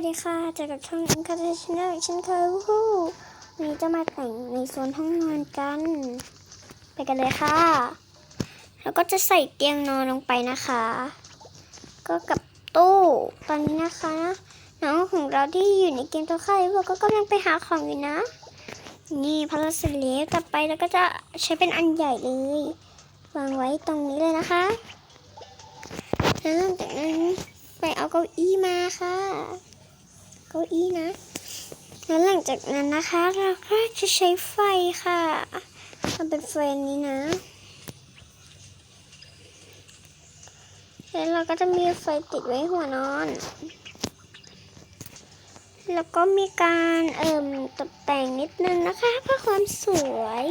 วัสดีค่ะเจอกับช่องอินคาเทชแนลฉันเคยวู้วันนี้จะมาแต่งในโซนห้องนอนกัน ไปกันเลยค่ะ แล้วก็จะใส่เตียงนอนลงไปนะคะ ก็กับตู้ตอนนี้นะคะน้องของเราที่อยู่ในเกมตัวค่ายบอกก็กำลังไปหาของอยู่นะ นี่พาราเสร็จแล้วต่อไปแล้วก็จะใช้เป็นอันใหญ่เลยวางไว้ตรงนี้เลยนะคะแล้วหลังจากนั้นไปเอาเก้าอี้มาค่ะ เก้าอี้นะ แล้วหลังจากนั้นนะคะเราก็จะใช้ไฟค่ะทำเป็นไฟนี้นะ แล้วเราก็จะมีไฟติดไว้หัวนอน แล้วก็มีการเอิ่มตกแต่งนิดนึงนะคะเพื่อความสวย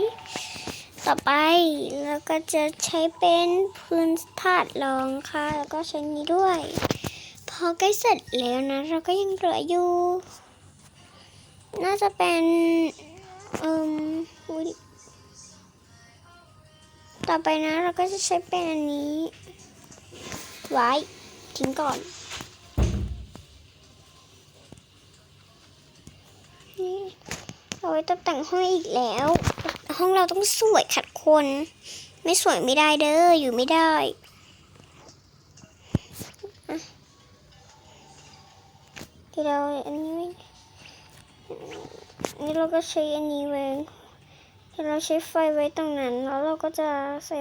ต่อไปเราก็จะใช้เป็นพื้นถาดรองค่ะ แล้วก็ใช้นี้ด้วย อใกล้เสร็จแล้วนะ เราก็ยังเหลืออยู่ น่าจะเป็นเอ่มต่อไปนะ เราก็จะใช้เป็นอันนี้ ไว้ทิ้งก่อนนี่เอาไว้ตกแต่งห้องอีกแล้ว ห้องเราต้องสวยขัดคน ไม่สวยไม่ได้เด้ออยู่ไม่ได้ เราอันนี้นี่เราก็ใช้อันนี้ไว้เดี๋ยวเราใช้ไฟไว้ตรงนั้น แล้วเราก็จะใส่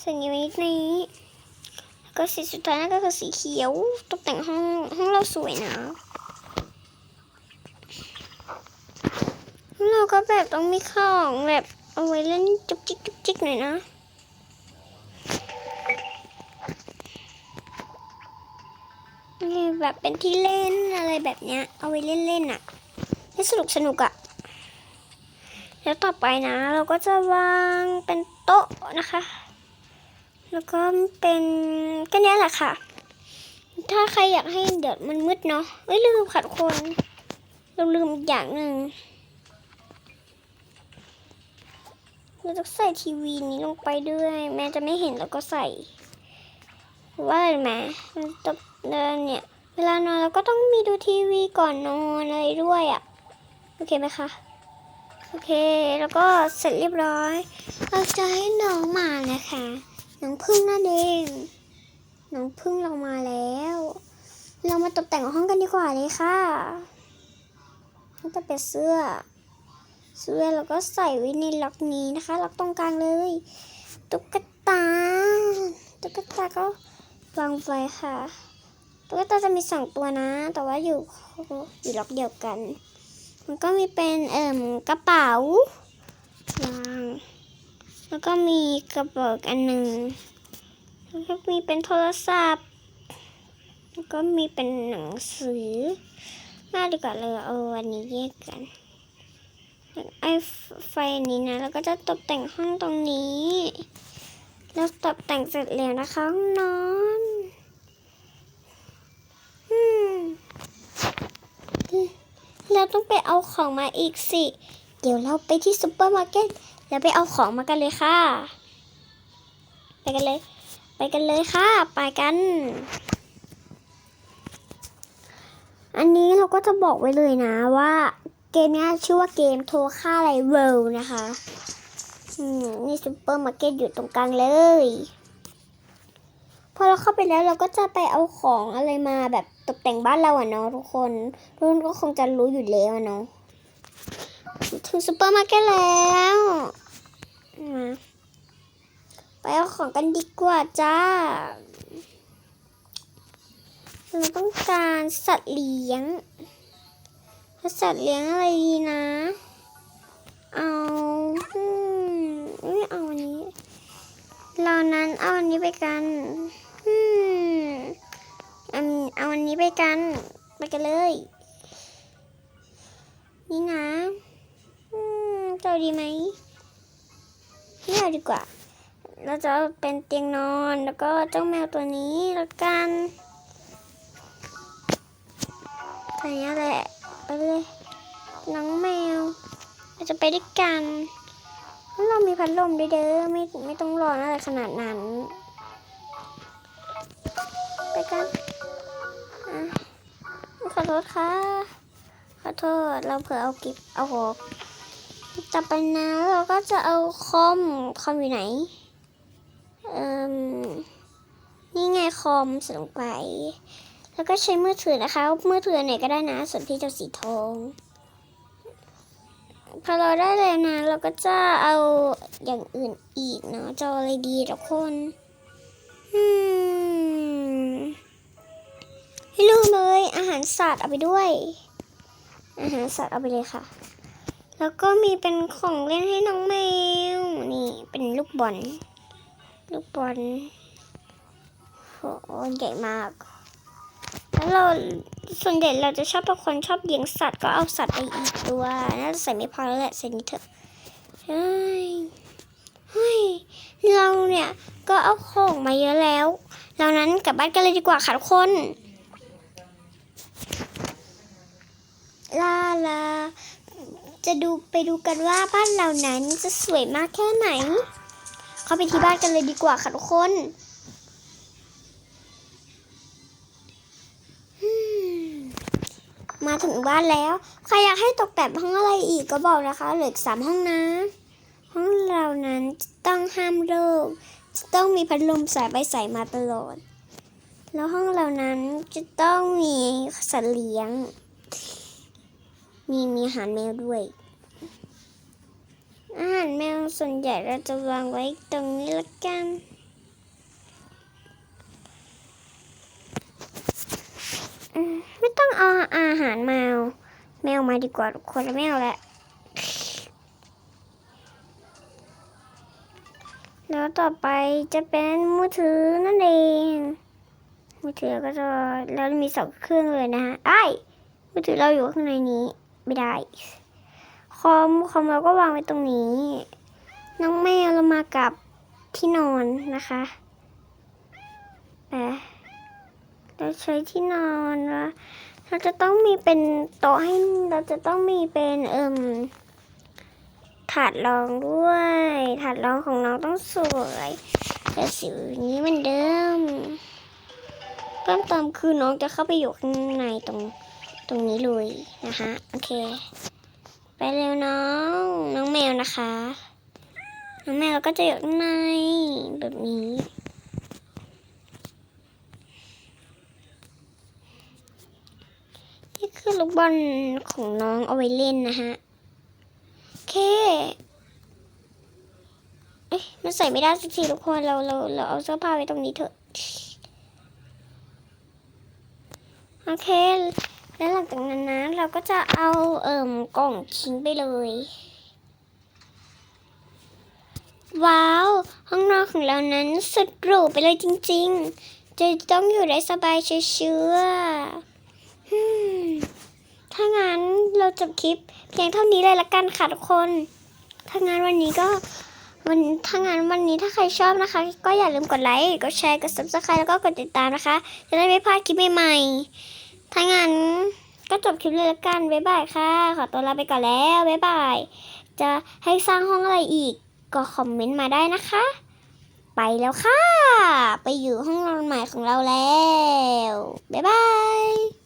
ใส่นี้ไว้นนี้แล้วก็สีสุดท้ายนั่นก็คือสีเขียว ตกแต่งห้องห้องเราสวยนะเราก็แบบต้องมีของแบบเอาไว้เล่นจุกจิกจุกจิกหน่อยนะ แบบเป็นที่เล่นอะไรแบบเนี้ย เอาไว้เล่นเล่นๆอะให้สนุกสนุกอะแล้วต่อไปนะ เราก็จะวางเป็นโต๊ะนะคะ แล้วก็เป็นก็เนี้ยแหละค่ะ ถ้าใครอยากให้เดี๋ยวมันมืดเนาะเอ้ยลืมขัดคน เราลืมอีกอย่างหนึ่งเราต้องใส่ทีวีนี้ลงไปด้วย แม่จะไม่เห็นแล้วก็ใส่เพราะว่าอะไรรู้ไหมมันจะ เดินเนี่ย เวลานอนเราก็ต้องมีดูทีวีก่อนนอนอะไรด้วยอะ่ะ โอเคไหมคะ โอเค แล้วก็เสร็จเรียบร้อย เราจะให้น้องมานะคะ น้องพึ่งนั่นเอง น้องพึ่งเรามาแล้ว เรามาตกแต่งห้องกันดีกว่าเลยค่ะนี่จะเป็นเสื้อ เสื้อแล้วก็ใส่ไว้ในล็อกนี้นะคะ ล็อกตรงกลางเลย ตุ๊กตา ตุ๊กตาก็วางไว้ค่ะ ตุ๊กตาจะมีสองตัวนะ แต่ว่าอยู่อยู่ล็อกเดียวกัน มันก็มีเป็นเอ่มกระเป๋าวางแล้วก็มีกระเป๋าอันหนึ่งแล้วก็มีเป็นโทรศัพท์แล้วก็มีเป็นหนังสือน่าดีกว่าเลยเอาอันนี้แยกกันไอไฟนี้นะแล้วก็จะตกแต่งห้องตรงนี้ แล้วตกแต่งเสร็จแล้วนะคะห้องนอนอืม เราต้องไปเอาของมาอีกสิ เดี๋ยวเราไปที่ซูเปอร์มาร์เก็ตแล้วไปเอาของมากันเลยค่ะ ไปกันเลย ไปกันเลยค่ะ ไปกัน อันนี้เราก็จะบอกไว้เลยนะว่าเกมนี้ชื่อว่าเกมโทรค่าไรเวลนะคะอืมนี่ซูเปอร์มาร์เก็ตอยู่ตรงกลางเลย พอเราเข้าไปแล้วเราก็จะไปเอาของอะไรมาแบบ ตกแต่งบ้านเราอะเนาะทุกคนทุกคนก็คงจะรู้อยู่แล้วเนาะถึงซูเปอร์มาร์เก็ตแล้วมาไปเอาของกันดีกว่าจ้าเราต้องการสัตว์เลี้ยงสัตว์เลี้ยงอะไรดีนะ เอาอืมไม่เอาอันนี้ เรานั้นเอาอันนี้ไปกัน เอาอันนี้ไปกัน ไปกันเลย นี่นะอืมเจ้าดีไหมไม่เอาดีกว่า เราจะเอาเป็นเตียงนอนแล้วก็เจ้าแมวตัวนี้แล้วกันตัวนี้แหละไปเลยน้องแมวเราจะไปด้วยกันเรามีพัดลมด้วยเด้อไม่ไม่ต้องรอนอะไรขนาดนั้นไปกัน โทษค่ะ ขอโทษ เราเผื่อเอากิบเอาหกต่อไปนะเราก็จะเอาคอม คอมอยู่ไหน เอ่มนี่ไงคอมส่งไป แล้วก็ใช้มือถือนะคะ มือถือไหนก็ได้นะ ส่วนพี่จ้าสีทอง พอเราได้แล้วนะ เราก็จะเอาอย่างอื่นอีกเนาะจะเออะไรดีทุกคน อืม ให้ลืมเลย อาหารสัตว์เอาไปด้วย อาหารสัตว์เอาไปเลยค่ะ แล้วก็มีเป็นของเล่นให้น้องแมว นี่ เป็นลูกบอล ลูกบอลโหใหญ่มาก แล้วเราส่วนใหญ่เราจะชอบเป็นคนชอบเลี้ยงสัตว์ก็เอาสัตว์ไปอีกตัวน่าจะใส่ไม่พอแล้วแหละใส่นี้เถอะเฮ้ยเฮ้ยเราเนี่ยก็เอาของมาเยอะแล้ว เรานั้นกลับบ้านกันเลยดีกว่าค่ะทุกคน ลาลา จะดูไปดูกันว่าบ้านเรานั้นจะสวยมากแค่ไหน เข้าไปที่บ้านกันเลยดีกว่าค่ะทุกคนมาถึงบ้านแล้ว ใครอยากให้ตกแต่งห้องอะไรอีกก็บอกนะคะ เหลืออกสามห้องนะ ห้องเรานั้นต้องห้ามโรคจะต้องมีพัดลมสายไปสายมาตลอด แล้วห้องเรานั้นจะต้องมีสัตว์เลี้ยง มีมีอาหารแมวด้วย อาหารแมวส่วนใหญ่เราจะวางไว้ตรงนี้ละกันอืมไม่ต้องเอาอาหารแมว แมวมาดีกว่าทุกคนละแมวแหละแล้วต่อไปจะเป็นมือถือนั่นเอง มือถือก็จะแล้วมีสองเครื่องเลยนะฮะไอ้มือถือเราอยู่ข้างในนี้ ไม่ได้ คอมคอมเราก็วางไว้ตรงนี้ น้องแมวเรามากับที่นอนนะคะแต่เราใช้ที่นอนว่าเราจะต้องมีเป็นโต๊ะให้เราจะต้องมีเป็นเอิ่มถาดรองด้วย ถาดรองของน้องต้องสวยแต่สีนี้มือนเดิมเพิ่มเติมคือน้องจะเข้าไปอยู่ข้างในตรง ตรงนี้เลยนะคะ โอเค ไปเร็วน้อง น้องแมวนะคะ น้องแมวก็จะอยู่ข้างในแบบนี้ นี่คือลูกบอลของน้องเอาไว้เล่นนะฮะโอเคเอ๊ะมันใส่ไม่ได้สักทีทุกคนเราเราเราเอาเสื้อผ้าไว้ตรงนี้เถอะโอเค แล้วหลังจากนั้นนะเราก็จะเอาเอิ่มกล่องทิ้งไปเลย ว้าว ห้องนอนของเรานั้นสุดหรูไปเลยจริง ๆ จะต้องอยู่ได้สบายเชื่อถ้างั้นเราจบคลิปเพียงเท่านี้เลยละกันค่ะทุกคน ถ้างั้นวันนี้ก็วันถ้างั้นวันนี้ถ้าใครชอบนะคะ ก็อย่าลืมกดไลค์ กดแชร์ กด subscribe แล้วก็กดติดตามนะคะ จะได้ไม่พลาดคลิปใหม่ๆ ถ้างั้นก็จบคลิปเลยละกัน บ๊ายบายค่ะ ขอตัวลาไปก่อนแล้ว บ๊ายบาย จะให้สร้างห้องอะไรอีก ก็คอมเมนต์มาได้นะคะ ไปแล้วค่ะ ไปอยู่ห้องนอนใหม่ของเราแล้ว บ๊ายบาย